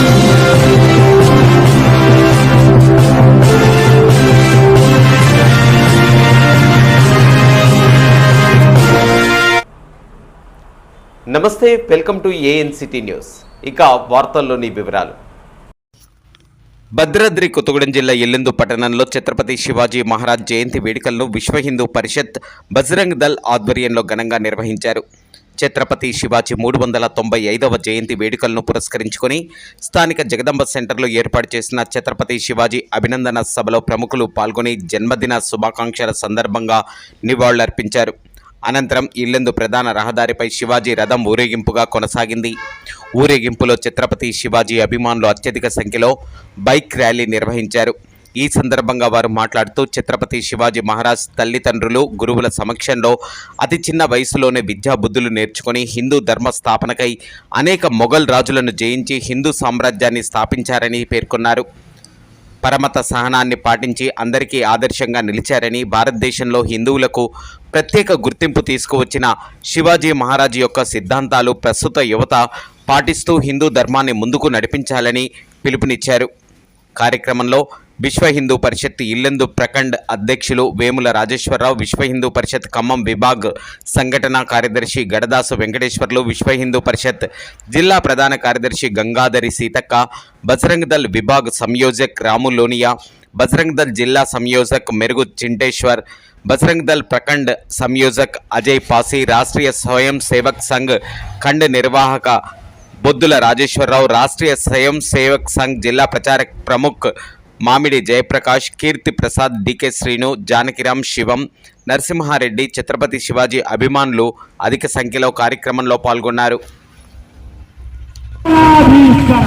నమస్తే welcome to ANCT news. ఇక వార్తల్లోని వివరాలు. భద్రాద్రి కొత్తగూడెం జిల్లా ఎల్లెందు పట్టణంలో ఛత్రపతి శివాజీ మహారాజ్ జయంతి వేడుకలను విశ్వ హిందూ పరిషత్ బజరంగ్ దల్ ఆధ్వర్యంలో ఘనంగా నిర్వహించారు. ఛత్రపతి శివాజీ మూడు వందల తొంభై ఐదవ జయంతి వేడుకలను పురస్కరించుకొని స్థానిక జగదంబ సెంటర్లో ఏర్పాటు చేసిన ఛత్రపతి శివాజీ అభినందన సభలో ప్రముఖులు పాల్గొని జన్మదిన శుభాకాంక్షల సందర్భంగా నివాళులర్పించారు. అనంతరం ఇల్లెందు ప్రధాన రహదారిపై శివాజీ రథం ఊరేగింపుగా కొనసాగింది. ఊరేగింపులో ఛత్రపతి శివాజీ అభిమానులు అత్యధిక సంఖ్యలో బైక్ ర్యాలీ నిర్వహించారు. ఈ సందర్భంగా వారు మాట్లాడుతూ ఛత్రపతి శివాజీ మహారాజ్ తల్లిదండ్రులు గురువుల సమక్షంలో అతి చిన్న వయసులోనే విద్యాబుద్ధులు నేర్చుకొని హిందూ ధర్మ స్థాపనకై అనేక మొఘల్ రాజులను జయించి హిందూ సామ్రాజ్యాన్ని స్థాపించారని పేర్కొన్నారు. పరమత సహనాన్ని పాటించి అందరికీ ఆదర్శంగా నిలిచారని భారతదేశంలో హిందువులకు ప్రత్యేక గుర్తింపు తీసుకువచ్చిన శివాజీ మహారాజ్ యొక్క సిద్ధాంతాలు ప్రస్తుత యువత పాటిస్తూ హిందూ ధర్మాన్ని ముందుకు నడిపించాలని పిలుపునిచ్చారు. కార్యక్రమంలో విశ్వ హిందూ పరిషత్ ఇల్లెందు ప్రఖండ్ అధ్యక్షులు వేముల రాజేశ్వరరావు విశ్వ హిందూ పరిషత్ ఖమ్మం విభాగ్ సంఘటన కార్యదర్శి గడదాసు వెంకటేశ్వర్లు విశ్వ హిందూ పరిషత్ జిల్లా ప్రధాన కార్యదర్శి గంగాధరి సీతక్క బజరంగ్ దళ్ విభాగ్ సంయోజక్ రాములోనియా బజరంగ్ దళ్ జిల్లా సంయోజక్ మెరుగు చింటేశ్వర్ బజరంగ్ దళ్ ప్రఖండ్ సంయోజక్ అజయ్ పాసి రాష్ట్రీయ స్వయం సేవక్ సంఘ్ ఖండ్ నిర్వాహక బొద్దుల రాజేశ్వరరావు రాష్ట్రీయ స్వయం సేవక్ సంఘ్ జిల్లా ప్రచారక్ ప్రముఖ్ మామిడి జయప్రకాష్ కీర్తి ప్రసాద్ డికే శ్రీను జానకిరామ్ శివం నరసింహారెడ్డి ఛత్రపతి శివాజీ అభిమానులు అధిక సంఖ్యలో కార్యక్రమంలో పాల్గొన్నారు. రాధీశ్వర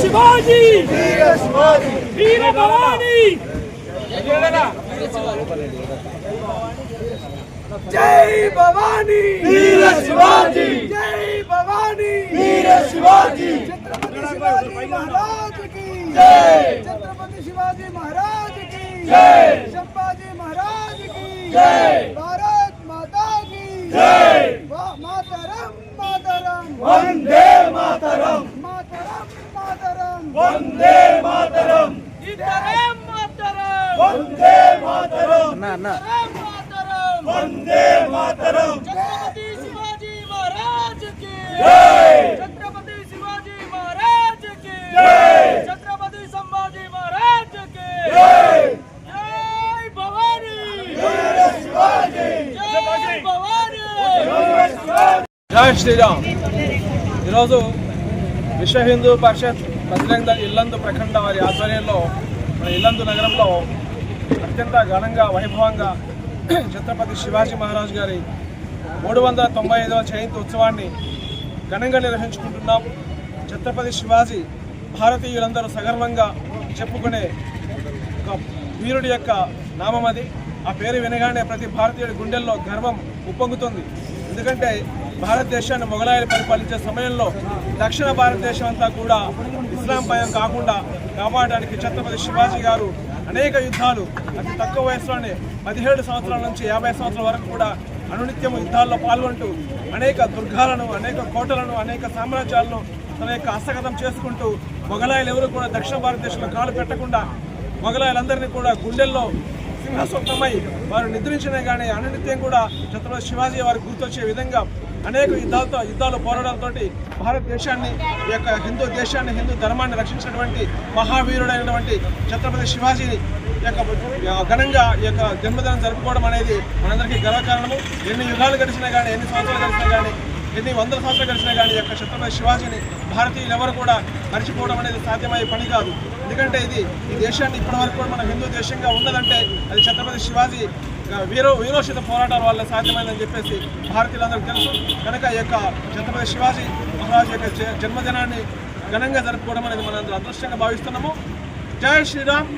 ಶಿವಾಜಿ ವೀರ ಭವಾನಿ ಜೈ ಭವಾನಿ ವೀರ ಶಿವಾಜಿ ಜೈ ಭವಾನಿ ವೀರ ಶಿವಾಜಿ ಛತ್ರಪತಿ ಮಹಾರಾಜ ಕಿ ಜೈ ಛತ್ರಪತಿ ಶಿವಾಜಿ ಮಹಾರಾಜ ಕಿ ಜೈ ಸಂಪಾಜಿ ಮಹಾರಾಜ ಕಿ ಜೈ శ్రీరామ్. ఈరోజు విశ్వ హిందూ పరిషత్ బజరంగ ఇల్లందు ప్రఖండ వారి ఆధ్వర్యంలో మన ఇల్లందు నగరంలో అత్యంత ఘనంగా వైభవంగా ఛత్రపతి శివాజీ మహారాజ్ గారి మూడు వందల తొంభై ఐదవ జయంతి ఉత్సవాన్ని ఘనంగా నిర్వహించుకుంటున్నాం. ఛత్రపతి శివాజీ భారతీయులందరూ సగర్వంగా చెప్పుకునే ఒక వీరుడి యొక్క నామం అది. ఆ పేరు వినగానే ప్రతి భారతీయుడి గుండెల్లో గర్వం ఉప్పొంగుతుంది. ఎందుకంటే భారతదేశాన్ని మొఘలాయలు పరిపాలించే సమయంలో దక్షిణ భారతదేశం అంతా కూడా ఇస్లాం భయం కాకుండా కాపాడడానికి ఛత్రపతి శివాజీ గారు అనేక యుద్ధాలు అతి తక్కువ వయసులోనే పదిహేడు సంవత్సరాల నుంచి యాభై సంవత్సరాల వరకు కూడా అనునిత్యం యుద్ధాల్లో పాల్గొంటూ అనేక దుర్గాలను అనేక కోటలను అనేక సామ్రాజ్యాలను తన యొక్క హస్తగతం చేసుకుంటూ మొఘలాయలు ఎవరు కూడా దక్షిణ భారతదేశంలో కాలు పెట్టకుండా మొఘలాయలందరినీ కూడా గుండెల్లో సింహస్వప్నమై వారు నిద్రించినా కానీ అనునిత్యం కూడా ఛత్రపతి శివాజీ వారికి గుర్తొచ్చే విధంగా అనేక యుద్ధాలతో యుద్ధాలు పోరాడంతో భారతదేశాన్ని ఈ యొక్క హిందూ దేశాన్ని హిందూ ధర్మాన్ని రక్షించినటువంటి మహావీరుడైనటువంటి ఛత్రపతి శివాజీని యొక్క ఘనంగా ఈ యొక్క జన్మదినం జరుపుకోవడం అనేది మనందరికీ గర్వకారణము. ఎన్ని యుగాలు గడిచినా కానీ ఎన్ని సంవత్సరాలు గడిచినా కానీ ఎన్ని వందల సంవత్సరాలు గడిచినా కానీ ఈ యొక్క ఛత్రపతి శివాజీని భారతీయులు ఎవరు కూడా మరిచిపోవడం అనేది సాధ్యమయ్యే పని కాదు. ఎందుకంటే ఇది ఈ దేశాన్ని ఇప్పటివరకు కూడా మన హిందూ దేశంగా ఉన్నదంటే అది ఛత్రపతి శివాజీ వీరో వీరోషిత పోరాటాల వల్ల సాధ్యమైందని చెప్పేసి భారతీయులందరికీ తెలుసు. కనుక ఈ యొక్క ఛత్రపతి శివాజీ మహారాజు యొక్క జ- జన్మదినాన్ని ఘనంగా జరుపుకోవడం అనేది మనం అదృష్టంగా భావిస్తున్నాము. జై శ్రీరామ్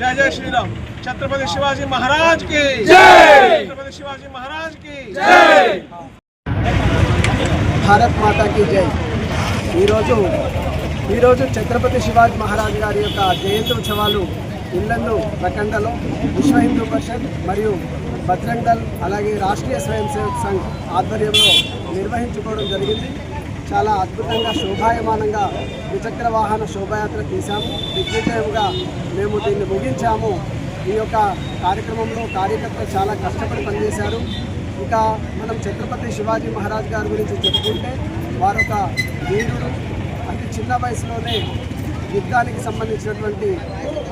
జై జై శ్రీరామ్. ఛత్రపతి శివాజీ మహారాజ్కి! ఛత్రపతి శివాజీ మహారాజ్కి! భారత్ మాతాకి జై. ఈరోజు ఈరోజు ఛత్రపతి శివాజీ మహారాజ్ గారి యొక్క జయంతి ఉత్సవాలు ఇల్లందు ప్రఖండలో విశ్వ హిందూ పరిషత్ మరియు బజరంగ్ దళ్ అలాగే రాష్ట్రీయ స్వయం సేవక్ సంఘ్ ఆధ్వర్యంలో నిర్వహించుకోవడం జరిగింది. చాలా అద్భుతంగా శోభాయమానంగా ద్విచక్ర వాహన శోభాయాత్ర తీశాము. దిగ్విజయంగా మేము దీన్ని ముగించాము. ఈ యొక్క కార్యక్రమంలో కార్యకర్తలు చాలా కష్టపడి పనిచేశారు. ఇంకా మనం ఛత్రపతి శివాజీ మహారాజ్ గారి గురించి చెప్పుకుంటే వారొక వీరుడు. అతి చిన్న వయసులోనే యుద్ధానికి సంబంధించినటువంటి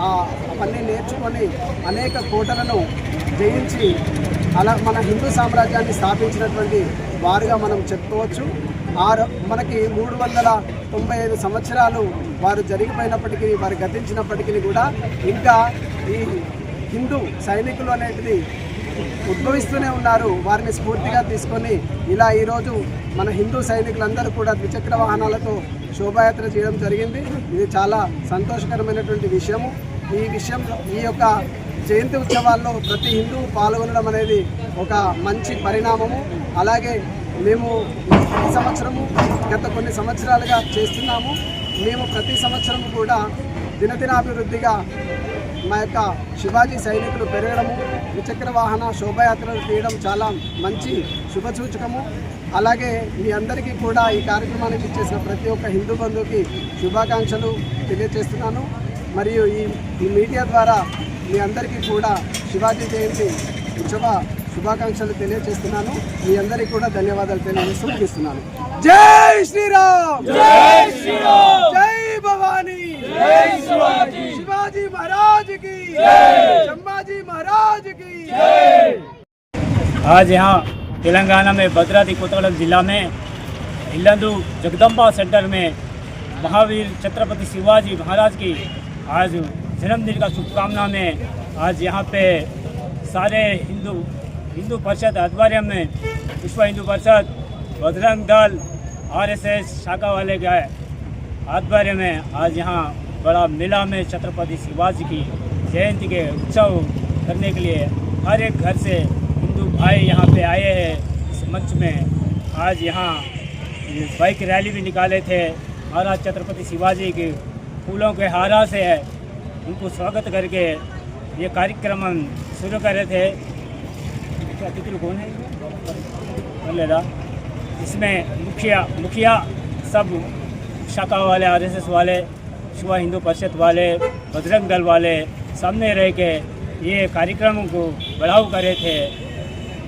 ఆ అవన్నీ నేర్చుకొని అనేక కోటలను జయించి అలా మన హిందూ సామ్రాజ్యాన్ని స్థాపించినటువంటి వారుగా మనం చెప్పుకోవచ్చు. ఆరు మనకి మూడు వందల తొంభై ఐదు సంవత్సరాలు వారు జరిగిపోయినప్పటికీ వారు గతించినప్పటికీ కూడా ఇంకా ఈ హిందూ సైనికులు అనేటిది ఉద్భవిస్తూనే ఉన్నారు. వారిని స్ఫూర్తిగా తీసుకొని ఇలా ఈరోజు మన హిందూ సైనికులందరూ కూడా ద్విచక్ర వాహనాలతో శోభాయాత్ర చేయడం జరిగింది. ఇది చాలా సంతోషకరమైనటువంటి విషయము. ఈ విషయం ఈ యొక్క జయంతి ఉత్సవాల్లో ప్రతి హిందూ పాల్గొనడం అనేది ఒక మంచి పరిణామము. అలాగే మేము ఈ సంవత్సరము గత కొన్ని సంవత్సరాలుగా చేస్తున్నాము. మేము ప్రతి సంవత్సరము కూడా దినదినాభివృద్ధిగా మా యొక్క శివాజీ సైనికులు పెరగడము ద్విచక్ర వాహన శోభాయాత్రలు తీయడం చాలా మంచి శుభసూచకము. అలాగే మీ అందరికీ కూడా ఈ కార్యక్రమానికి ఇచ్చేసిన ప్రతి ఒక్క హిందూ బంధువుకి శుభాకాంక్షలు తెలియజేస్తున్నాను. మరియు ఈ ఈ మీడియా ద్వారా మీ అందరికీ కూడా శివాజీ జయంతి ఉత్సవ శుభాకాంక్షలు తెలియజేస్తున్నాను. మీ అందరికీ కూడా ధన్యవాదాలు తెలియజేస్తూ ముగిస్తున్నాను. జై శ్రీరామ్! జై శ్రీరామ్! आज यहाँ तेलंगाना में, भद्राद्री कोतगुड़म जिला में, इल्लंदु, जगदम्बा सेंटर में महावीर छत्रपति शिवाजी महाराज की आज जन्मदिन का शुभकामना में आज यहाँ पे सारे हिंदू हिंदू परिषद आध्वर्य में विश्व हिंदू परिषद, बजरंग दल, आरएसएस शाखा वाले गए आध्वर्य में आज यहाँ बड़ा मेला में छत्रपति शिवाजी की जयंती के उत्सव करने के लिए हर एक घर से हिंदू भाई यहाँ पे आए हैं इस मंच में। आज यहाँ बाइक रैली भी निकाले थे। महाराज छत्रपति शिवाजी के फूलों के हारा से है। उनको स्वागत करके ये कार्यक्रम शुरू कर रहे थे। तितली कौन है? इसमें मुखिया मुखिया सब शाखा वाले, आरएसएस वाले, शिव हिंदू परिषद वाले, बजरंग दल वाले सामने रह के ये कार्यक्रम को बढ़ाव करे थे।